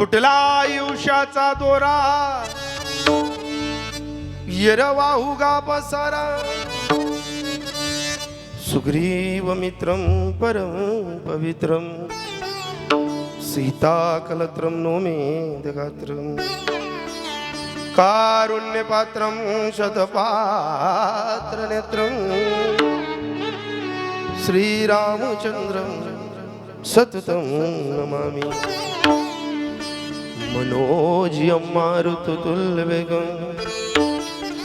तुटला आयुष्याचा दोरा. येरवाहू गा पसारा. सुग्रीव मित्रं परं पवित्रं. सीताकलत्रं नोमेदगात्रं कारुण्यपात्रं शतपात्रनेत्रं. श्रीरामचन्द्रं सततं नमामि. મનોજ અમારુતુલ વેગમ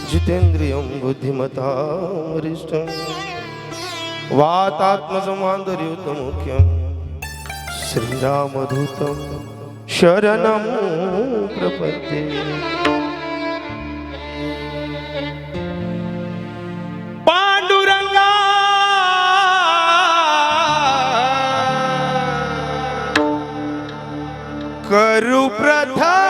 જીતેન્દ્રિયમ બુદ્ધિમતામરિષ્ટમ વાતાત્મસમાંતર્યુતમુખ્યમ શ્રીરામધૂતમ શરણમ પ્રપદ્યે करू प्रथम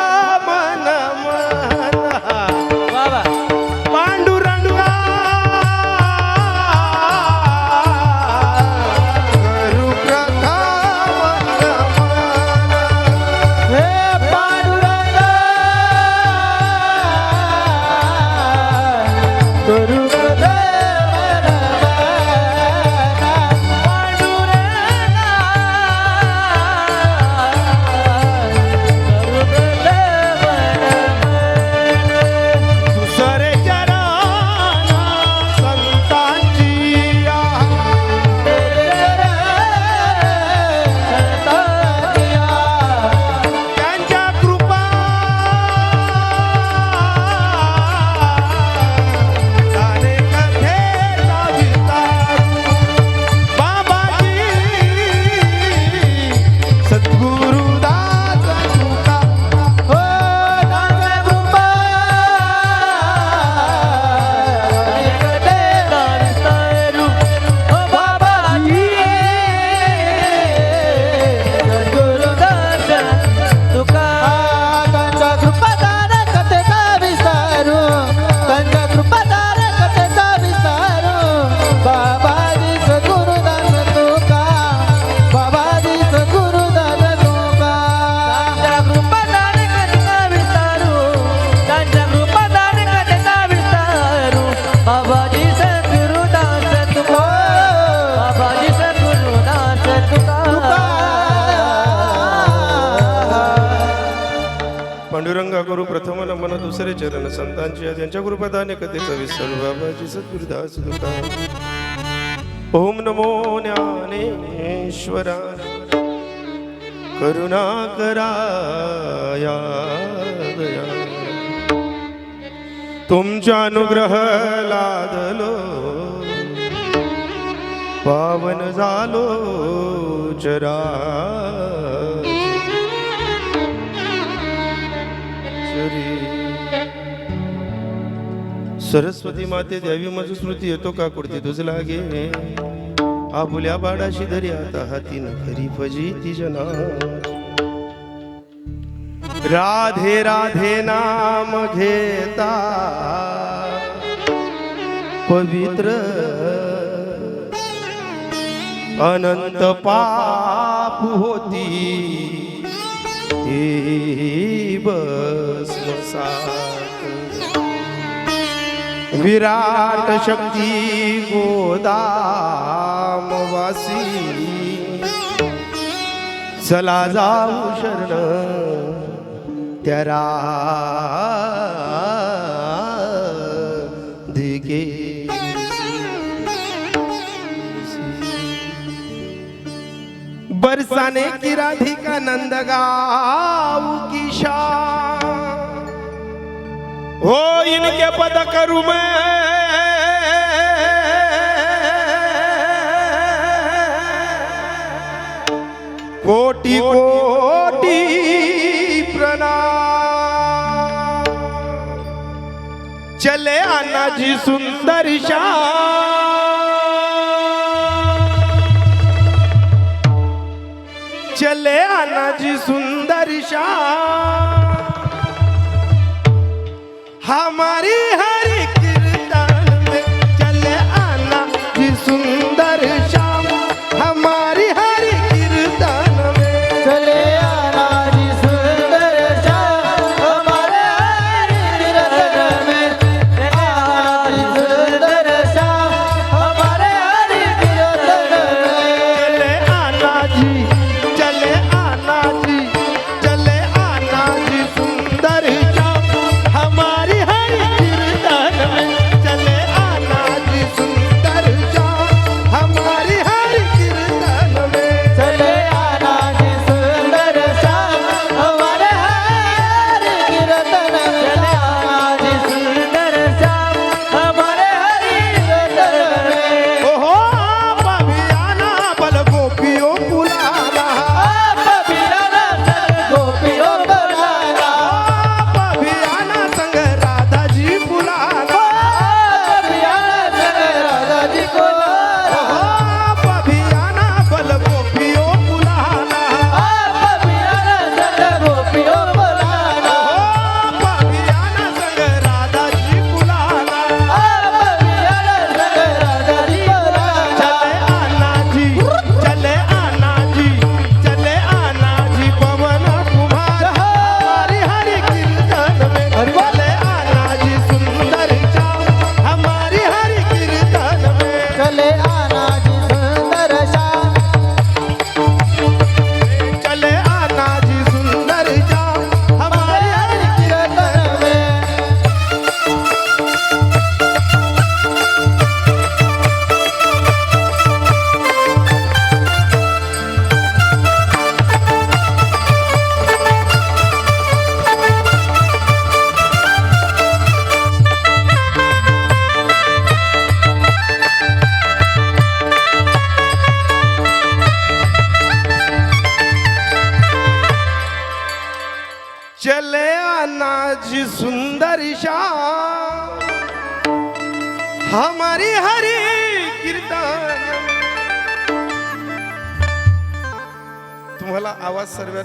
पांडुरंगा करू प्रथम नमन दुसरे चरण संतांची त्यांच्या कृपदाने कथेचा विसर बाबाजी सद्गुरुदास तुका ओम नमो ज्ञानेश्वरा. करुणा कराया तुमच्या अनुग्रह लादलो पावन झालो चरा सरस्वती माते द्यावी माझ स्मृती येतो का कुडती तुझ लागे? आपुल्या बाडाशी धरी आता हातीन खरी फजी ती जना. राधे राधे नाम घेता. पवित्र. अनंत पाप होती. विराट शक्ती गोदाम वासी चला जाऊ शरण त्या बरसाने की राधिका नंद गाऊ की शान। हो इनके पद करू मैं। कोटि कोटि प्रणाम। चले आना जी सुंदर श्याम चले आना जी सुंदर श्याम हमारी हरि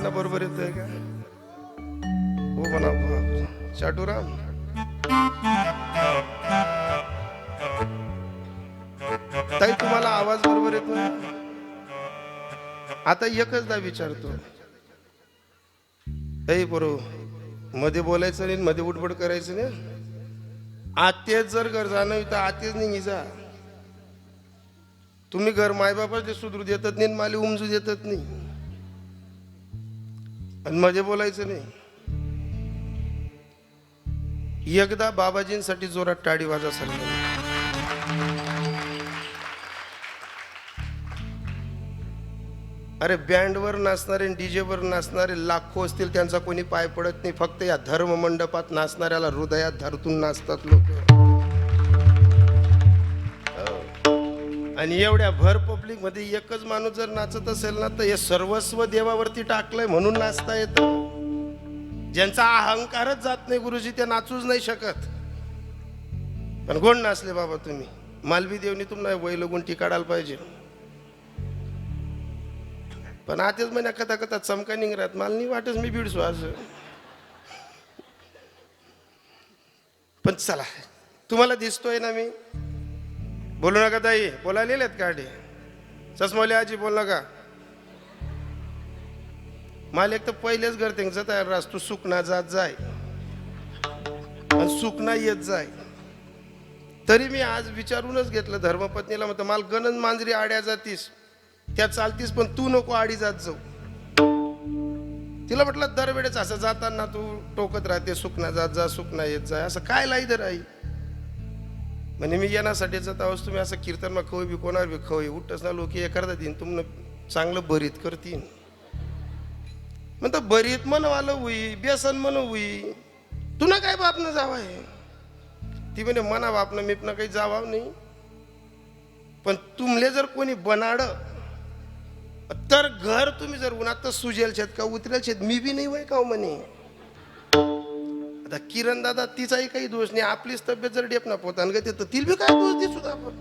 आवाज बरोबर बरोबर आहे का? हो म्हणा चाटूराम ताई तुम्हाला आवाज बरोबर येतो आता एकचदा विचारतो. ताई बरोबर मध्ये बोलायचं नाही मध्ये उडबड करायचं नाही. आतेच जर घर जाणं तर आतेच नाही जा. तुम्ही घर मायबापाचे सुधरू देतात नाही माली उमजू देतात नाही. आणि मध्ये बोलायचं नाही. एकदा बाबाजींसाठी जोरात टाळी वाजा सांगितलं अरे बँडवर नाचणारे डीजेवर नाचणारे लाखो असतील त्यांचा कोणी पाय पडत नाही. फक्त या धर्म मंडपात नाचणाऱ्याला हृदयात धरतून नाचतात लोक. आणि एवढ्या भर पब्लिकमध्ये एकच माणूस जर नाचत असेल ना तर हे सर्वस्व देवावरती टाकलंय म्हणून नाचता येतं. ज्यांचा अहंकारच जात नाही गुरुजी ते नाचूच नाही शकत. पण कोण नाचले बाबा तुम्ही? मालवी देवनी तुम्हाला वैल गुंटी काढायला पाहिजे. पण आतेच महिन्या कथा कथा चमका निघरात मला नाही वाटत मी भिडसो आज पण चला तुम्हाला दिसतोय ना मी? बोलू नका ताई बोला आहेत काढे चष्माले आजी बोल नका. मला एक तर पहिलेच घर त्यांचं तयार रास तू सुकना जात जाय. सुकना येत जाय. तरी मी आज विचारूनच घेतलं धर्मपत्नीला म्हणतो मला गणन मांजरी आड्या जातीस. त्या चालतीस पण तू नको आडी जात जाऊ. तिला म्हटलं दरवेळेस असं जाताना तू टोकत राहते सुकना जात जा सुकना येत जा. असं काय लाई दर आई म्हणे मी येण्यासाठी जात तुम्ही असं कीर्तन मग खवय बी कोणावर बी खवय. उठच ना लोक हे करता देईन तुम्हाला चांगलं बरीत करतीन म्हणतं बरीत म्हणवालं हुई बेसन म्हण हुई. तुला काय बापनं जावाय ती म्हणे मना बापनं पण काही जावा नाही. पण तुमले जर कोणी बनाड तर घर तुम्ही जर उन्हात तर सुजेल शेत का उतरेल शेत? मी बी नाही वय का हो म्हणे? आता किरण दादा तिचाही काही दोष नाही. आपलीच तब्येत जर डेपना पोतान ग तर तिला बी काय दोष दिसू आपण?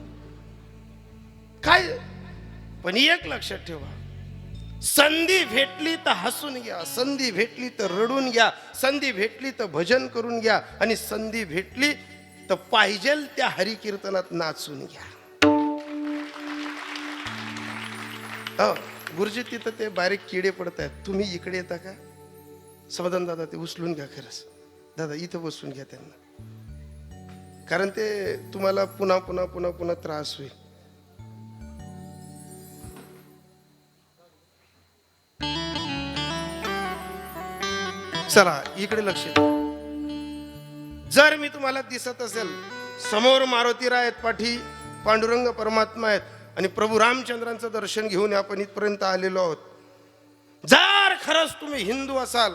काय? पण एक लक्षात ठेवा. संधी भेटली तर हसून घ्या. संधी भेटली तर रडून घ्या. संधी भेटली तर भजन करून घ्या. आणि संधी भेटली तर पाहिजेल त्या हरिकीर्तनात नाचून घ्या. गुरुजी तिथं ते बारीक किडे पडत आहेत तुम्ही इकडे येता का? समाधान दादा ते उचलून घ्या खरंच. दादा इथं बसून घ्या त्यांना. कारण ते तुम्हाला पुन्हा पुन्हा पुन्हा पुन्हा त्रास होईल. चला इकडे लक्ष द्या. जर मी तुम्हाला दिसत असेल समोर मारुती राय आहेत पाठी पांडुरंग परमात्मा आहेत आणि प्रभू रामचंद्रांचं दर्शन घेऊन आपण इथपर्यंत आलेलो आहोत. जर खरंच तुम्ही हिंदू असाल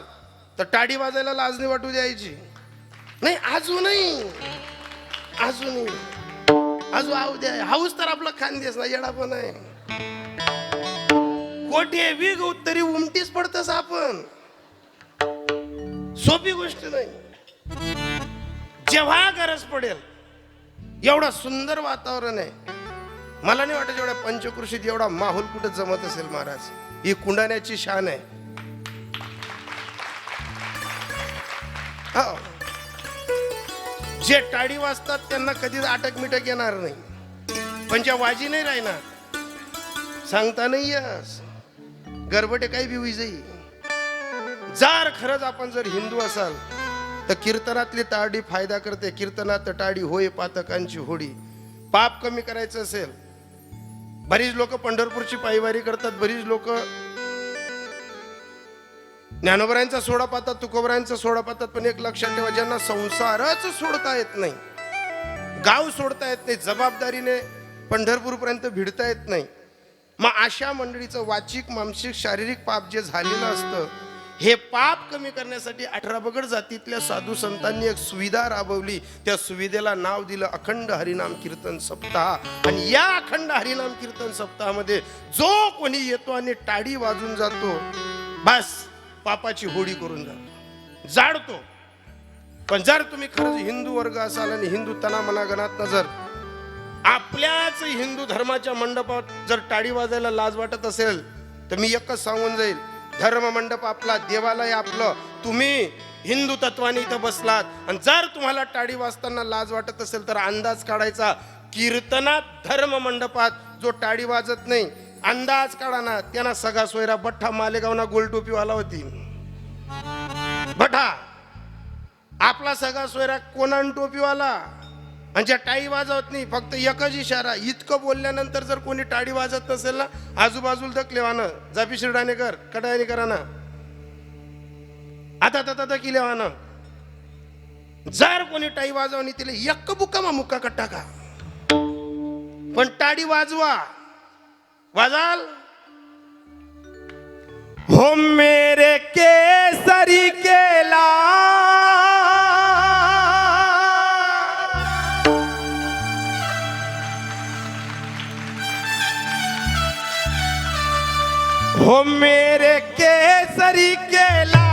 तर टाडी वाजायला लाजणी वाटू द्यायची. नाही अजूनही. अजूनही. अजून आऊ द्या. हाऊस तर आपला खानदेस ना येडा पण आहे. कोठे विग तरी उमटीच पडतस आपण. सोपी गोष्ट नाही. जेव्हा गरज पडेल एवढा सुंदर वातावरण आहे. मला नाही वाटत एवढ्या पंचकृषीत एवढा माहोल कुठं जमत असेल महाराज. ही कुंडाण्याची शान आहे. हो. जे टाळी वाजतात त्यांना कधीच अटक मिटक येणार नाही. पण ज्या वाजी नाही राहणार सांगता नाही यस गरबटे काही बी होई जाई जर खरंच आपण जर हिंदू असाल तर कीर्तनातली ताडी फायदा करते. कीर्तनात टाडी होय पातकांची होडी. पाप कमी करायचं असेल बरीच लोक पंढरपूरची पायवारी करतात बरीच लोक ज्ञानोबरायांचा सोडा पातात तुकोबरायांचा सोडा पातात पण एक लक्षात ठेवा ज्यांना संसारच सोडता येत नाही गाव सोडता येत नाही जबाबदारीने पंढरपूरपर्यंत भिडता येत नाही मग अशा मंडळीचं वाचिक मानसिक शारीरिक पाप जे झालेलं असतं हे पाप कमी करण्यासाठी अठरा बगड जातीतल्या साधू संतांनी एक सुविधा राबवली. त्या सुविधेला नाव दिलं अखंड हरिनाम कीर्तन सप्ताह. आणि या अखंड हरिनाम कीर्तन सप्ताहामध्ये जो कोणी येतो आणि टाळी वाजून जातो बस. पापाची होडी करून जातो जाडतो. पण जर तुम्ही खरंच हिंदू वर्ग असाल आणि हिंदू तनामनागणात जर आपल्याच हिंदू धर्माच्या मंडपात जर टाळी वाजायला लाज वाटत असेल तर मी एकच सांगून जाईल धर्म मंडप आपला देवालय आपलं. तुम्ही हिंदू तत्वाने इथं बसलात आणि जर तुम्हाला टाळी वाजताना लाज वाटत असेल तर अंदाज काढायचा. कीर्तनात धर्म मंडपात जो टाळी वाजत नाही अंदाज काढा ना त्यांना सगळा सोयरा बठ्ठा मालेगावना गोलटोपीवाला होती. बठा आपला सगळा सोयरा कोणान टोपीवाला? म्हणजे आणि ज्या टाळी वाजवत नाही फक्त एकच इशारा इतकं बोलल्यानंतर जर कोणी टाळी वाजत नसेल ना आजूबाजूला दकलेवानं जापी शिरडाणेकर कडाने करा ना. आता आता आता किलेवानं जर कोणी टाळी वाजवणी तिला एक बुक्का मा मुक्का कट्टा का? पण टाळी वाजवा. वाजाल? हो मेरे केसरी केला। हो मेरे केसरी केला।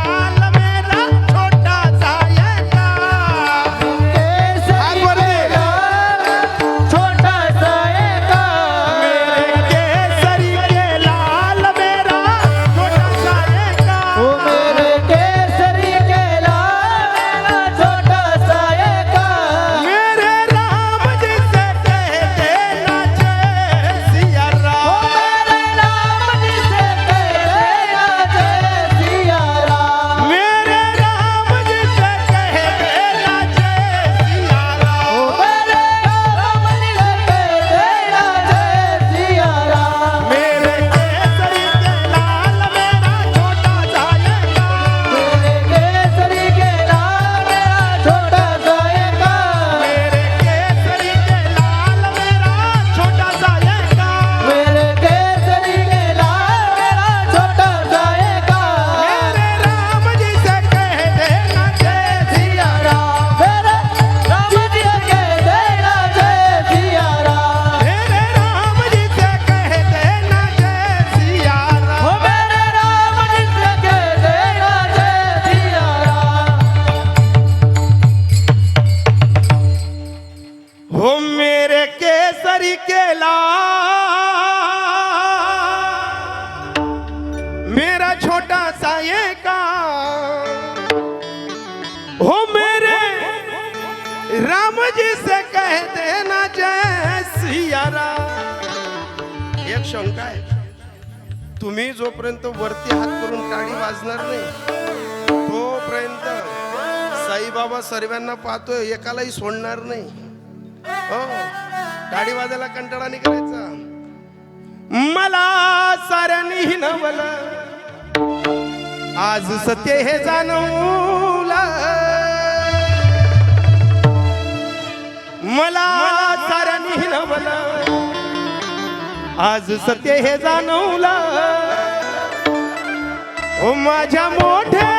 सर्वांना पाहतोय एकालाही सोडणार नाही. हो टाळी वाजायला कंटाळा नाही करायचा. मला साऱ्यांनी हिनवलं आज सत्य हे जाणवला. मला साऱ्यांनी हिनवलं आज सत्य हे जाणवला. ओ माझ्या मोठ्या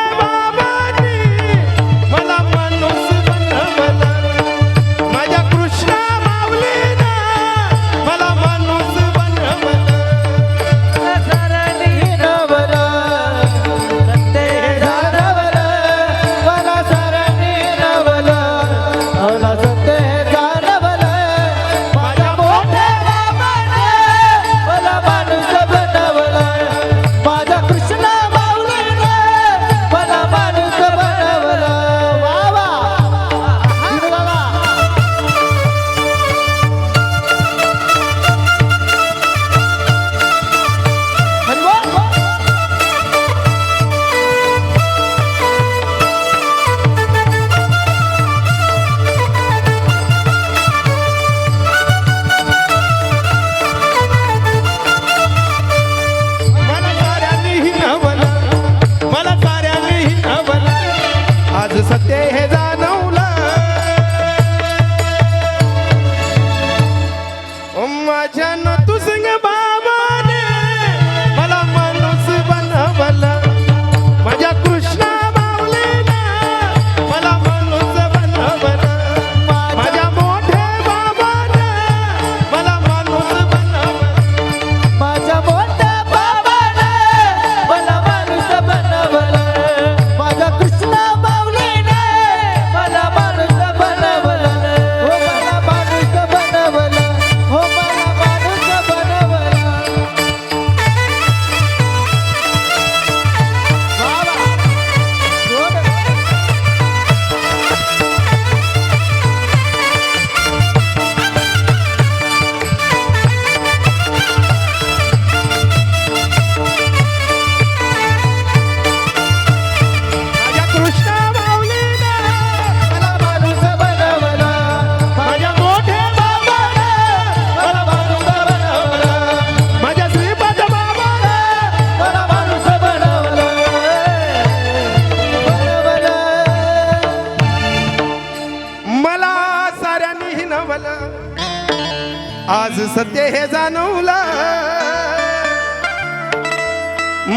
आज सत्य हे जाणवला.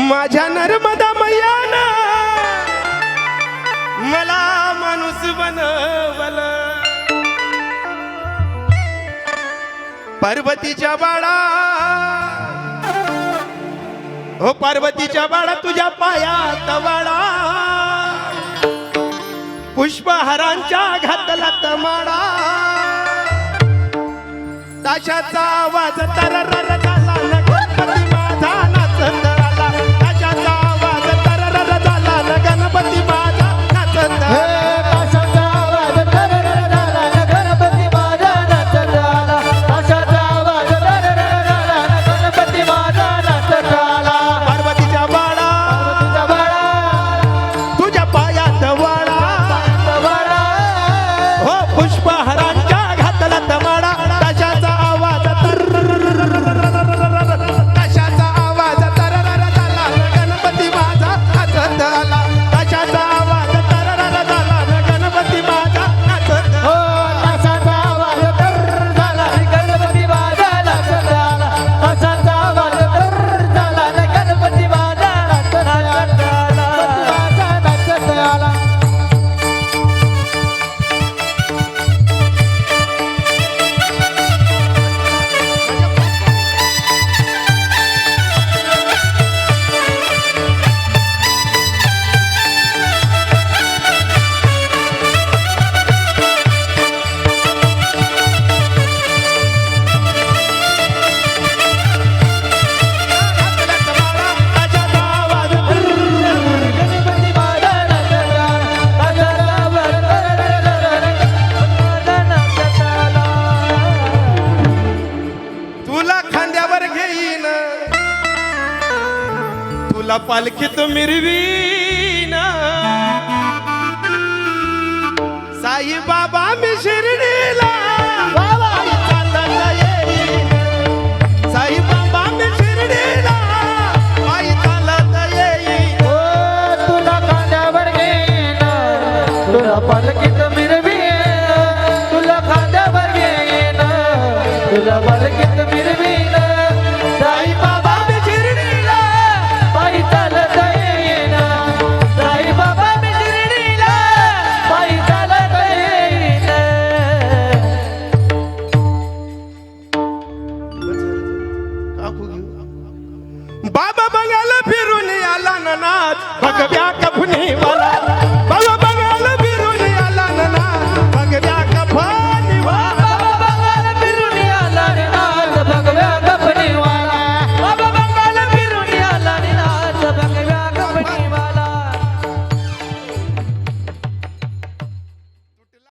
माझ्या नर्मदा मैयान मला माणूस बनवल. पार्वतीच्या बाळा हो पार्वतीच्या बाळा तुझ्या पायात वाडा पुष्पहारांच्या घातला तमाडा ताशाचा आवाज तर पालखीत मिरवी.